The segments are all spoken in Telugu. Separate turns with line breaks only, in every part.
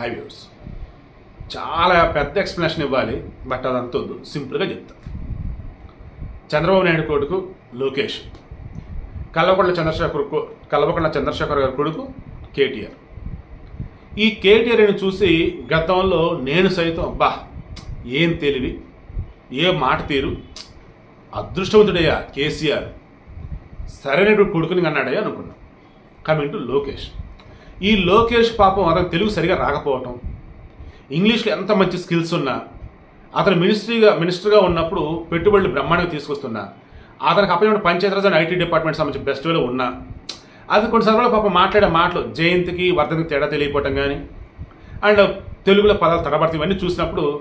హైవేస్ చాలా పెద్ద ఎక్స్ప్లెనేషన్ ఇవ్వాలి బట్ అదంతా వద్దు. సింపుల్గా చెప్తా. చంద్రబాబు నాయుడు కొడుకు లోకేష్. కల్వకొండ చంద్రశేఖర్ కల్వకొండ చంద్రశేఖర్ గారి కొడుకు కేటీఆర్. ఈ కేటీఆర్ని చూసి గతంలో నేను సైతం అబ్బా ఏం తెలివి ఏ మాట తీరు అదృష్టవంతుడయ్యా కేసీఆర్. సరైనటువంటి కొడుకుని అన్నాడయ్యా అనుకున్నాం. Coming to Lokesh. ఈ లోకేష్ పాపం అతను తెలుగు సరిగా రాకపోవటం. ఇంగ్లీష్లో ఎంత మంచి స్కిల్స్ ఉన్నా అతను మినిస్ట్రీగా మినిస్టర్గా ఉన్నప్పుడు పెట్టుబడులు బ్రహ్మాండంగా తీసుకొస్తున్నా. అతనికి అప్పటి పంచాయతీరాజ్ అండ్ ఐటీ డిపార్ట్మెంట్ సంబంధించి బెస్ట్ వేలో ఉన్నా. అది కొన్ని సందర్భాలు పాపం మాట్లాడే మాటలు జయంతికి వర్ధనికి తేడా తెలియపోవటం కానీ అండ్ తెలుగులో పదాలు తడబడతాయి ఇవన్నీ చూసినప్పుడు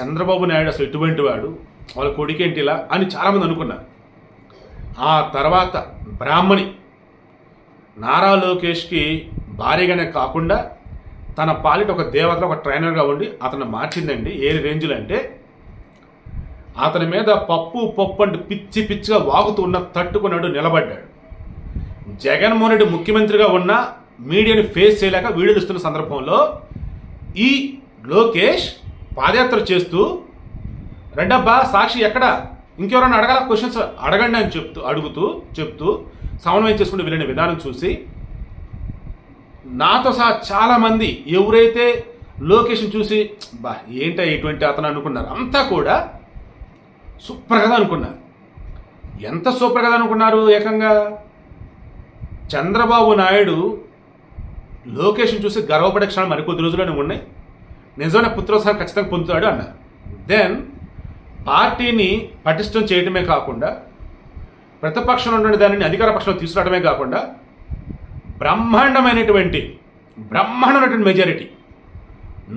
చంద్రబాబు నాయుడు అసలు ఎటువంటి వాడు? వాళ్ళ కొడుకేంటి ఇలా? అని చాలామంది అనుకున్నారు. ఆ తర్వాత బ్రాహ్మణి నారా లోకేష్కి భారీగానే కాకుండా తన పాలిట ఒక దేవత ఒక ట్రైనర్గా ఉండి అతను మార్చిందండి. ఏ రేంజ్లో అంటే అతని మీద పప్పు పప్పు అంటే పిచ్చి పిచ్చిగా వాగుతూ ఉన్న తట్టుకున్నాడు నిలబడ్డాడు. జగన్మోహన్ రెడ్డి ముఖ్యమంత్రిగా ఉన్న మీడియాని ఫేస్ చేయలేక వీడియోలు ఇస్తున్న సందర్భంలో ఈ లోకేష్ పాదయాత్ర చేస్తూ రెండబ్బా సాక్షి ఎక్కడ? ఇంకెవరైనా అడగాల? క్వశ్చన్స్ అడగండి అని చెప్తూ అడుగుతూ చెప్తూ సమన్వయం చేసుకుంటూ వెళ్ళిన విధానం చూసి నాతో సహా చాలామంది ఎవరైతే లొకేషన్ చూసి బా ఏంటో ఇటువంటి అతను అనుకున్నారు? అంతా కూడా సూపర్ కదా అనుకున్నారు. ఎంత సూపర్ కదా అనుకున్నారు ఏకంగా? చంద్రబాబు నాయుడు లోకేషన్ చూసి గర్వపడే క్షణం మరికొద్ది రోజుల్లోనే ఉన్నాయి. నిజమైన పుత్రోత్సాహం ఖచ్చితంగా పొందుతాడు అన్నారు. దెన్ పార్టీని పటిష్టం చేయడమే కాకుండా ప్రతిపక్షంలో ఉండే దానిని అధికార పక్షంలో తీసుకురావడమే కాకుండా బ్రహ్మాండమైనటువంటి బ్రహ్మాండమైనటువంటి మెజారిటీ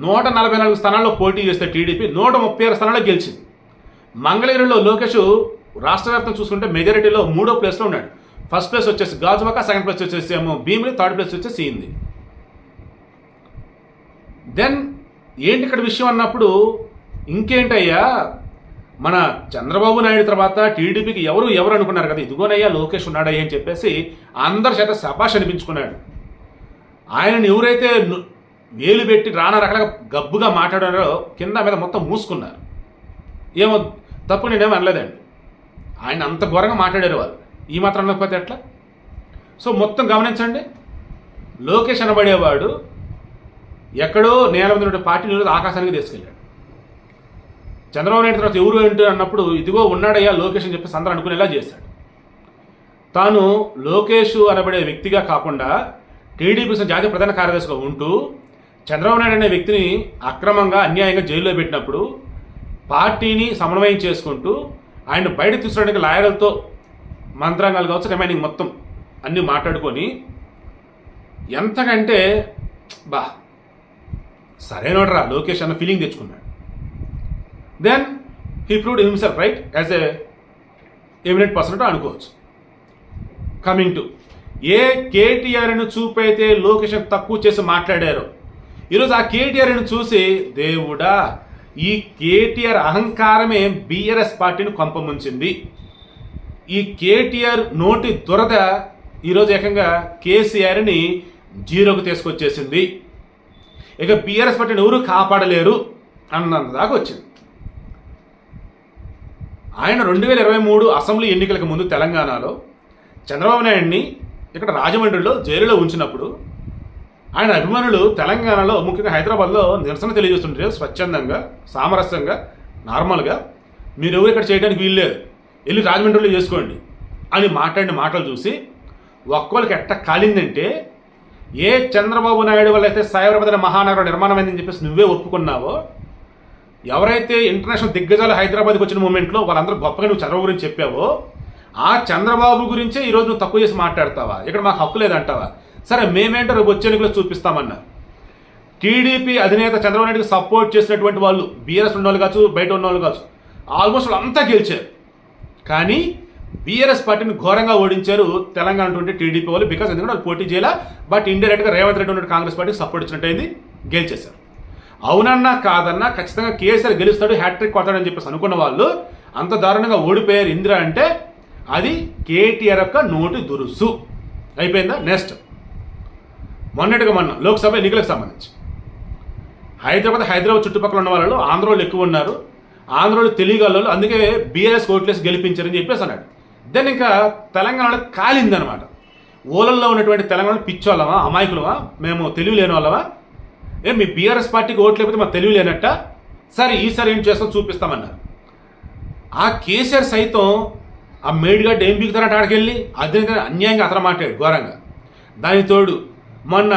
నూట నలభై నాలుగు స్థానాల్లో పోటీ చేస్తే టీడీపీ నూట ముప్పై ఆరు స్థానాల్లో గెలిచింది. మంగళగిరిలో లోకేష్ రాష్ట్ర వ్యాప్తం చూసుకుంటే మెజారిటీలో మూడో ప్లేస్లో ఉన్నాడు. ఫస్ట్ ప్లేస్ వచ్చేసి గాజువాక సెకండ్ ప్లేస్ వచ్చేసి ఏమో భీమిలి థర్డ్ ప్లేస్ వచ్చేసి ఇంది దెన్ ఏంటి ఇక్కడ విషయం అన్నప్పుడు ఇంకేంటయ్యా? మన చంద్రబాబు నాయుడు తర్వాత టీడీపీకి ఎవరు ఎవరు అనుకున్నారు కదా? ఇదిగోనయ్యా లోకేష్ ఉన్నాడయ్యా అని చెప్పేసి అందరి చేత సపాష్ అనిపించుకున్నాడు. ఆయనని ఎవరైతే వేలు పెట్టి రానా రకాలుగా గబ్బుగా మాట్లాడారో కింద మీద మొత్తం మూసుకున్నారు. ఏమో తప్పు నేనేమో అనలేదండి. ఆయన అంత ఘోరంగా మాట్లాడారు వాళ్ళు. ఈ మాత్రం అనకపోతే ఎట్లా? సో మొత్తం గమనించండి. లోకేష్ అనబడేవాడు ఎక్కడో నేల మీద పార్టీ పార్టీని ఆకాశానికి తీసుకెళ్ళాడు. చంద్రబాబు నాయుడు తర్వాత ఎవరు ఏంటి అన్నప్పుడు ఇదిగో ఉన్నాడయ్యా లోకేష్ అని చెప్పి అందరూ అనుకునేలా చేశాడు. తాను లోకేష్ అనబడే వ్యక్తిగా కాకుండా టీడీపీ జాతీయ ప్రధాన కార్యదర్శిగా ఉంటూ చంద్రబాబు నాయుడు అనే వ్యక్తిని అక్రమంగా అన్యాయంగా జైల్లో పెట్టినప్పుడు పార్టీని సమన్వయం చేసుకుంటూ ఆయన బయట తీసుకురావడానికి లాయర్లతో మంత్రాంగాలు కావచ్చు రిమైనింగ్ మొత్తం అన్నీ మాట్లాడుకొని ఎంతకంటే బా సరైనోడరా లోకేష్ అన్న ఫీలింగ్ తెచ్చుకున్నాడు. Then he proved himself right as a eminent person అనుకోవచ్చు. కమింగ్ టు ఏ కేటీఆర్ను చూపైతే లోకేషన్ తక్కువ చేసి మాట్లాడారో? ఈరోజు ఆ కేటీఆర్ను చూసి దేవుడా ఈ కేటీఆర్ అహంకారమే బీఆర్ఎస్ పార్టీని కొంపముంచింది ఈ కేటీఆర్ నోటి దురద ఈరోజు ఏకంగా కేసీఆర్ని జీరోకు తీసుకొచ్చేసింది. ఇక బీఆర్ఎస్ పార్టీని ఎవరు కాపాడలేరు అన్నంత దాకా వచ్చింది. ఆయన రెండు వేల ఇరవై మూడు అసెంబ్లీ ఎన్నికలకు ముందు తెలంగాణలో చంద్రబాబు నాయుడిని ఇక్కడ రాజమండ్రిలో జైలులో ఉంచినప్పుడు ఆయన అభిమానులు తెలంగాణలో ముఖ్యంగా హైదరాబాద్లో నిరసన తెలియజేస్తుంటే స్వచ్ఛందంగా సామరస్యంగా నార్మల్గా మీరు ఎవరు ఇక్కడ చేయడానికి వీల్లేదు వెళ్ళి రాజమండ్రిలో చేసుకోండి అని మాట్లాడిన మాటలు చూసి ఒక్కోళ్ళకి ఎట్ట కాలిందంటే ఏ చంద్రబాబు నాయుడు వల్ల అయితే సైబరాబాద్ మహానగరం నిర్మాణం చెప్పేసి నువ్వే ఒప్పుకున్నావో ఎవరైతే ఇంటర్నేషనల్ దిగ్గజాలు హైదరాబాద్కి వచ్చిన మూమెంట్లో వాళ్ళందరూ గొప్పగా నువ్వు చంద్రబాబు గురించి చెప్పావో ఆ చంద్రబాబు గురించే ఈరోజు నువ్వు తక్కువ చేసి మాట్లాడతావా? ఇక్కడ మాకు హక్కు లేదంటావా? సరే మేమేంటో రేపు వచ్చే ఎన్నికలు చూపిస్తామన్నా. టీడీపీ అధినేత చంద్రబాబు నాయుడుకి సపోర్ట్ చేసినటువంటి వాళ్ళు బీఆర్ఎస్ ఉన్న వాళ్ళు కావచ్చు బయట ఉన్న వాళ్ళు కావచ్చు ఆల్మోస్ట్ వాళ్ళంతా గెలిచారు. కానీ బీఆర్ఎస్ పార్టీని ఘోరంగా ఓడించారు తెలంగాణ నుండి టీడీపీ వాళ్ళు బికాస్ ఎందుకంటే వాళ్ళు పోటీ చేయాలి బట్ ఇండైరెక్ట్గా రేవంత్ రెడ్డి ఉన్న కాంగ్రెస్ పార్టీకి సపోర్ట్ ఇచ్చినట్టయింది గెలిచేశారు. అవునన్నా కాదన్నా ఖచ్చితంగా కేసీఆర్ గెలుస్తాడు హ్యాట్రిక్ కొడతాడని చెప్పేసి అనుకున్న వాళ్ళు అంత దారుణంగా ఓడిపోయారు ఇందిరా అంటే అది కేటీఆర్ యొక్క నోటి దురుసు. అయిపోయిందా? నెక్స్ట్ మొన్నటిగా మొన్న లోక్సభ ఎన్నికలకు సంబంధించి. హైదరాబాద్ హైదరాబాద్ చుట్టుపక్కల ఉన్న వాళ్ళు ఆంధ్రోళ్ళు ఎక్కువ ఉన్నారు. ఆంధ్రోళ్ళు తెలియగలరు అందుకే బీఆర్ఎస్ ఓట్లేసి గెలిపించారని చెప్పేసి అన్నాడు. దెన్ ఇంకా తెలంగాణలో కాలిందనమాట. ఓలల్లో ఉన్నటువంటి తెలంగాణలో పిచ్చోళ్ళమా అమాయకులమా మేము తెలివి లేని వాళ్ళమా? ఏ మీ బీఆర్ఎస్ పార్టీకి ఓట్లు లేకపోతే మాకు తెలియలేనట్ట సరే ఈసారి ఏం చేస్తాం చూపిస్తామన్నారు. ఆ కేసీఆర్ సైతం ఆ మేడిగడ్డ ఏం బీగుతారంట ఆడికి వెళ్ళి అదే అన్యాయంగా అతను మాట్లాడు ఘోరంగా. దానికి తోడు మొన్న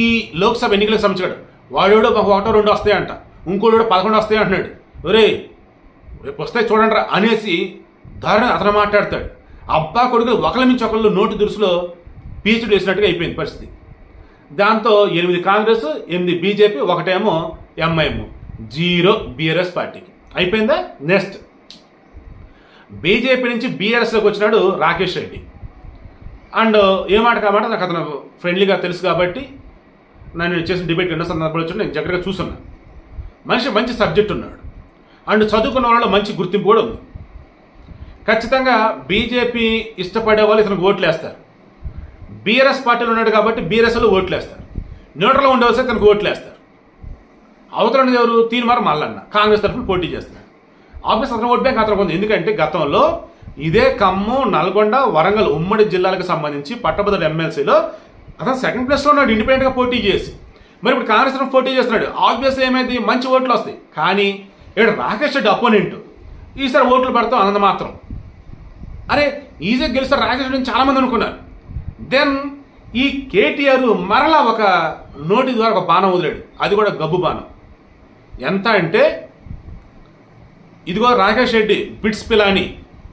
ఈ లోక్సభ ఎన్నికలకు సంబంధించాడు వాడేడో మాకు ఒకటో రెండు వస్తాయంట ఇంకోడు పదకొండు వస్తాయి అంటున్నాడు ఒరే రేపు వస్తాయి చూడండి రా అనేసి దారుణ అతను మాట్లాడతాడు. అబ్బా కొడుకు ఒకళ్ళ నుంచి ఒకళ్ళు నోటి దురుసులో పీచుడు వేసినట్టుగా అయిపోయింది పరిస్థితి. దాంతో ఎనిమిది కాంగ్రెస్ ఎనిమిది బీజేపీ ఒకటేమో ఎంఐఎం. జీరో బీఆర్ఎస్ పార్టీకి. అయిపోయిందా? నెక్స్ట్. బీజేపీ నుంచి బీఆర్ఎస్లోకి వచ్చినాడు రాకేష్ రెడ్డి. అండ్ ఏ మాట కాబట్టి నాకు అతను ఫ్రెండ్లీగా తెలుసు కాబట్టి నేను చేసిన డిబేట్ ఎన్నో సందర్భాలు వచ్చి నేను దగ్గరగా చూస్తున్నాను మనిషి మంచి సబ్జెక్ట్ ఉన్నాడు. అండ్ చదువుకున్న వాళ్ళలో మంచి గుర్తింపు కూడా ఉంది. ఖచ్చితంగా బీజేపీ ఇష్టపడే వాళ్ళు ఇతనికి ఓట్లు వేస్తారు. బీఆర్ఎస్ పార్టీలో ఉన్నాడు కాబట్టి బీఆర్ఎస్లో ఓట్లు వేస్తారు. న్యూట్రల్లో ఉండవలసి తనకు ఓట్లు వేస్తారు. అవతల ఎవరు? తీన్మార్ మల్లన్న. కాంగ్రెస్ తరఫున పోటీ చేస్తున్నాడు. ఆఫీస్ అతను ఓట్ బ్యాంక్ అతను ఉంది ఎందుకంటే గతంలో ఇదే ఖమ్మం నల్గొండ వరంగల్ ఉమ్మడి జిల్లాలకు సంబంధించి పట్టభద్రుడు ఎమ్మెల్సీలో అతను సెకండ్ ప్లేస్లో ఉన్నాడు ఇండిపెండెంట్గా పోటీ చేసి. మరి ఇప్పుడు కాంగ్రెస్ తరఫున పోటీ చేస్తున్నాడు. ఆబ్వియస్ ఏమైంది? మంచి ఓట్లు వస్తాయి. కానీ ఇక్కడ రాకేష్ రెడ్డి అపోనెంట్ ఈసారి ఓట్లు పడతాం అన్నది మాత్రం. అరే ఈజీగా గెలుస్తారు రాకేష్ రెడ్డి చాలామంది అనుకున్నారు. దెన్ ఈ కేటీఆర్ మరలా ఒక నోటి ద్వారా ఒక బాణం వదిలాడు. అది కూడా గబ్బు బాణం. ఎంత అంటే ఇదిగో రాకేష్ రెడ్డి బిట్స్ పిలాని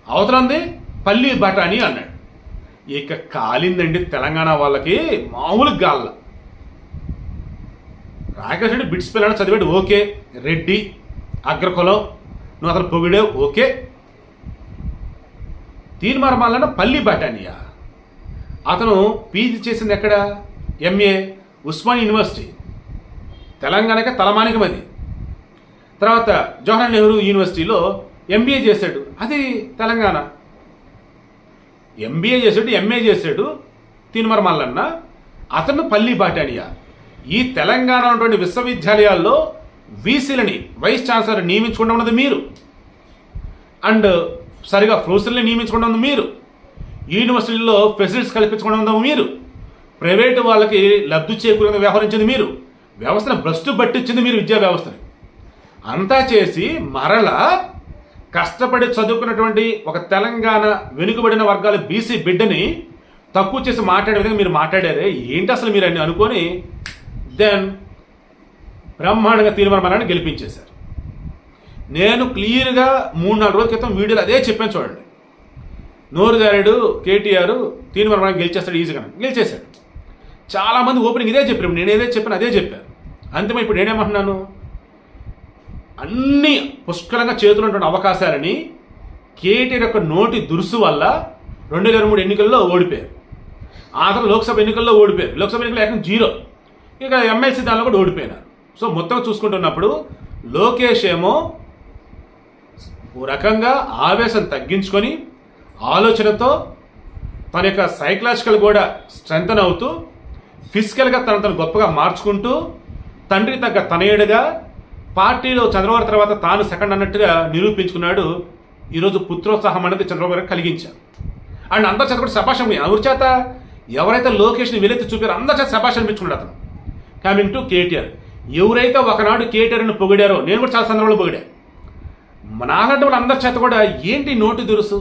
అవతలంది పల్లి బటాని అన్నాడు. ఇక కాలిందండి తెలంగాణ వాళ్ళకి మామూలు గాల్ల. రాకేష్ రెడ్డి బిట్స్ పిల్లని చదివాడు ఓకే. రెడ్డి అగ్రకులం నువ్వు అతను పొగిడే ఓకే. తీర్మార్మాలన్న పల్లి బటానియా అతను పీజీ చేసింది ఎక్కడ? MA Osman university. తెలంగాణకి తలమానికం అది. తర్వాత జవహర్లాల్ నెహ్రూ యూనివర్సిటీలో ఎంబీఏ చేశాడు. అది తెలంగాణ. ఎంబీఏ చేశాడు ఎంఏ చేశాడు తినుమర మల్లన్న. అతను పల్లి బాటాడియా ఈ తెలంగాణ ఉన్నటువంటి విశ్వవిద్యాలయాల్లో వీసీలని వైస్ ఛాన్సలర్ నియమించుకుంటూ ఉన్నది మీరు. అండ్ సరిగా ప్రొఫెసర్ని నియమించుకుంటూ ఉంది మీరు. యూనివర్సిటీల్లో ఫెసిలిటీస్ కల్పించుకోవడం మీరు. ప్రైవేటు వాళ్ళకి లబ్ధి చేకూరంగా వ్యవహరించింది మీరు. వ్యవస్థను భ్రష్టు పట్టించింది మీరు విద్యా వ్యవస్థని. అంతా చేసి మరలా కష్టపడి చదువుకున్నటువంటి ఒక తెలంగాణ వెనుకబడిన వర్గాల బీసీ బిడ్డని తక్కువ చేసి మాట్లాడే విధంగా మీరు మాట్లాడారే? ఏంటి అసలు మీరు అన్ని అనుకొని దెన్ బ్రహ్మాండంగా తీర్మానాన్ని గెలిపించేశారు. నేను క్లియర్గా మూడు నాలుగు రోజుల క్రితం వీడియోలో అదే చెప్పాను చూడండి. నోరు జారాడు కేటీఆర్ తీర్మానం గెలిచేస్తాడు ఈజీగా గెలిచేశాడు. చాలామంది ఓపెనింగ్ ఇదే చెప్పారు. నేను ఏదే చెప్పాను అదే చెప్పారు. అంతిమ ఇప్పుడు నేనేమంటున్నాను? అన్ని పుష్కలంగా చేతులు ఉన్నటువంటి అవకాశాలని కేటీఆర్ యొక్క నోటి దురుసు వల్ల రెండు వేల మూడు ఎన్నికల్లో ఓడిపోయారు. ఆ తర్వాత లోక్సభ ఎన్నికల్లో ఓడిపోయారు. లోక్సభ ఎన్నికల్లో ఏకంగా జీరో. ఇక ఎమ్మెల్సీ దానిలో కూడా ఓడిపోయినారు. సో మొత్తం చూసుకుంటున్నప్పుడు లోకేష్ ఏమో ఓ రకంగా ఆవేశం తగ్గించుకొని ఆలోచనతో తన యొక్క సైకలాజికల్ కూడా స్ట్రెంగ్తన్ అవుతూ ఫిజికల్గా తన తను గొప్పగా మార్చుకుంటూ తండ్రి తగ్గ తనయుడిగా పార్టీలో చంద్రబాబు తర్వాత తాను సెకండ్ అన్నట్టుగా నిరూపించుకున్నాడు. ఈరోజు పుత్రోత్సాహం అనేది చంద్రబాబు గారు కలిగించారు. అండ్ అందరి చేత కూడా శభాషం ఎవరి చేత? ఎవరైతే లోకేష్ని వెలెత్తి చూపారో అందరి చేత శభాష్ అనిపించుకున్నాడు అతను. కమింగ్ టు కేటీఆర్ ఎవరైతే ఒకనాడు కేటీఆర్ని పొగిడారో నేను కూడా చాలా సందర్భంలో పొగిడా. నాలాంటి వాళ్ళు అందరి చేత కూడా ఏంటి నోటి దురుసు?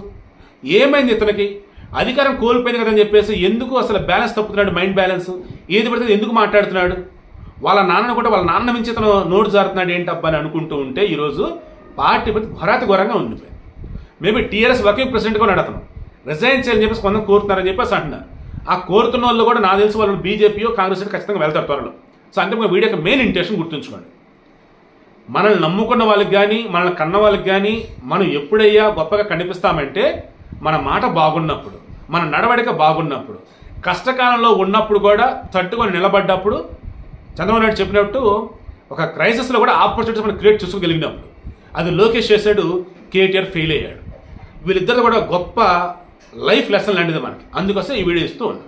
ఏమైంది ఇతనికి? అధికారం కోల్పోయింది కదని చెప్పేసి ఎందుకు అసలు బ్యాలెన్స్ తప్పుతున్నాడు? Mind balance? ఏది పడితే ఎందుకు మాట్లాడుతున్నాడు? వాళ్ళ నాన్నను కూడా వాళ్ళ నాన్న మించి తను నోటు జారుతున్నాడు ఏంటబ్బా అని అనుకుంటూ ఉంటే ఈరోజు పార్టీ ప్రతి భరాతి ఘోరంగా ఉండిపోయింది. మేబీ టీఆర్ఎస్ వర్కింగ్ ప్రెసిడెంట్గా ఉన్నాడు అతను. రిజైన్ చేయాలని చెప్పేసి కొంత కోరుతున్నారని చెప్పేసి అంటున్నారు. ఆ కోరుతున్న వాళ్ళు కూడా నా తెలిసి వాళ్ళు బీజేపీయో కాంగ్రెస్ ఖచ్చితంగా వెళ్తారు త్వరలో. సో అంతే వీడియో యొక్క మెయిన్ ఇంటెన్షన్ గుర్తుంచుకోండి. మనల్ని నమ్ముకున్న వాళ్ళకి కానీ మనల్ని కన్న వాళ్ళకి కానీ మనం ఎప్పుడయ్యా గొప్పగా కనిపిస్తామంటే మన మాట బాగున్నప్పుడు మన నడవడిక బాగున్నప్పుడు కష్టకాలంలో ఉన్నప్పుడు కూడా తట్టుకొని నిలబడ్డప్పుడు చంద్రబాబు నాయుడు చెప్పినట్టు ఒక క్రైసిస్లో కూడా ఆపర్చునిటీస్ మనం క్రియేట్ చేసుకోగలిగినప్పుడు. అది లోకేష్ చేశాడు కేటీఆర్ ఫెయిల్ అయ్యాడు. వీళ్ళిద్దరు కూడా గొప్ప లైఫ్ లెసన్ లాంటిది మనకి. అందుకోసం ఈ వీడియో ఇస్తూ ఉన్నాం.